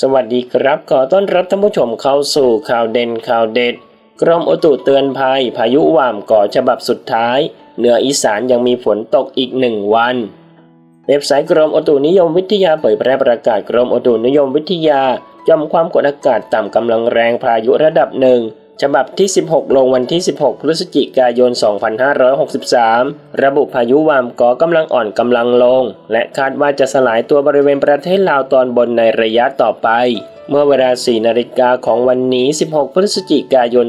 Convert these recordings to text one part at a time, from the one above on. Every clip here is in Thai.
สวัสดีครับ ขอต้อนรับท่านผู้ชมเข้าสู่ข่าวเด่นข่าวเด็ด กรมอุตุเตือนภัย พายุว่ามก่อฉบับสุดท้าย เหนืออีสานยังมีฝนตกอีกหนึ่งวัน เว็บไซต์กรมอุตุนิยมวิทยาเผยแพร่ประกาศกรมอุตุนิยมวิทยาย่อมความกดอากาศต่ำกำลังแรงพายุระดับหนึ่ง ฉบับที่ 16 ลงวันที่ 16 พฤศจิกายน 2563 ระบุพายุวามก่อกำลังอ่อนกำลังลง และคาดว่าจะสลายตัวบริเวณประเทศลาวตอนบนในระยะต่อไป เมื่อเวลา 4 นาฬิกาของวันนี้ 16 พฤศจิกายน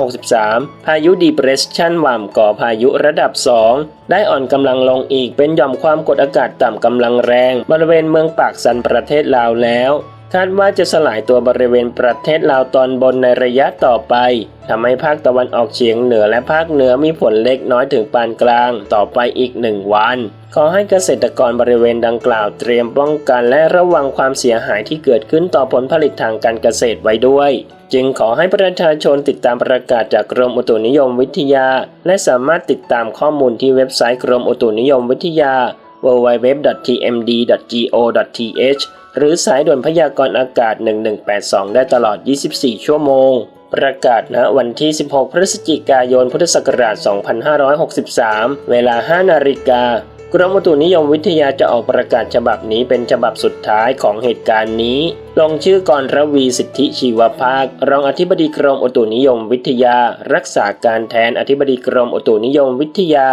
2563 พายุดีเพรสชันวามก่อพายุระดับ 2 ได้อ่อนกำลังลงอีกเป็นหย่อมความกดอากาศต่ำกำลังแรง บริเวณเมืองปากสันประเทศลาวแล้ว คาดว่าจะสลายตัวบริเวณประเทศลาวตอนบนในระยะต่อไปทำให้ภาคตะวันออกเฉียงเหนือและภาคเหนือมีฝนเล็กน้อยถึงปานกลางต่อไปอีกหนึ่งวัน ขอให้เกษตรกรบริเวณดังกล่าวเตรียมป้องกันและระวังความเสียหายที่เกิดขึ้นต่อผลผลิตทางการเกษตรไว้ด้วย จึงขอให้ประชาชนติดตามประกาศจากกรมอุตุนิยมวิทยา และสามารถติดตามข้อมูลที่เว็บไซต์กรมอุตุนิยมวิทยา www.tmd.go.th หรือสายด่วนพยากรณ์อากาศ 1182 ได้ตลอด 24 ชั่วโมง ประกาศณวันที่ 16 พฤศจิกายน พุทธศักราช 2563 เวลา 5 นาฬิกากรมอุตุนิยมวิทยาจะออกประกาศฉบับนี้เป็นฉบับสุดท้ายของเหตุการณ์นี้ ลงชื่อกรระวีสิทธิชีวภาค รองอธิบดีกรมอุตุนิยมวิทยา รักษาการแทนอธิบดีกรมอุตุนิยมวิทยา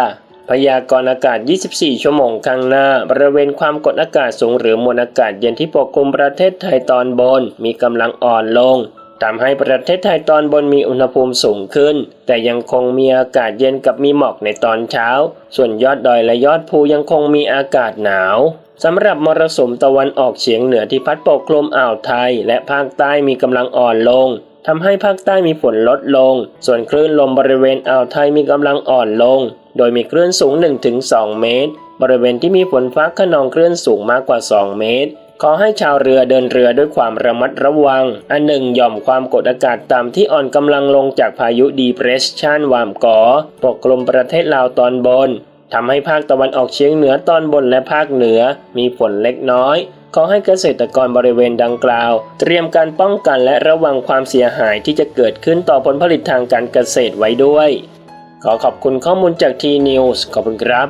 พยากรณ์อากาศ 24 ชั่วโมงข้างหน้า บริเวณความกดอากาศสูงหรือมวลอากาศเย็นที่ปกคลุมประเทศไทยตอนบน มีกำลังอ่อนลงทำให้ประเทศไทยตอนบนมีอุณหภูมิสูงขึ้น แต่ยังคงมีอากาศเย็นกับมีหมอกในตอนเช้า ส่วนยอดดอยและยอดภูยังคงมีอากาศหนาวสำหรับมรสุมตะวันออกเฉียงเหนือที่พัดปกคลุมอ่าวไทย และภาคใต้มีกำลังอ่อนลงทำให้ภาคใต้มีฝนลดลง ส่วนคลื่นลมบริเวณอ่าวไทยมีกำลังอ่อนลง โดยมีคลื่นสูง 1-2 เมตร บริเวณที่มีฝนฟ้าขนองคลื่นสูงมากกว่า 2 เมตร ขอให้ชาวเรือเดินเรือด้วยความระมัดระวัง อันหนึ่งย่อมความกดอากาศต่ำที่อ่อนกำลังลงจากพายุดีเพรสชันวามกอปกคลุมประเทศลาวตอนบนทำให้ภาคตะวันออกเฉียงเหนือตอนบนและภาคเหนือ มีฝนเล็กน้อย ขอให้เกษตรกรบริเวณดังกล่าว เตรียมการป้องกันและระวังความเสียหายที่จะเกิดขึ้นต่อผลผลิตทางการเกษตรไว้ด้วย ขอขอบคุณข้อมูลจากทีนิวส์ขอบคุณครับ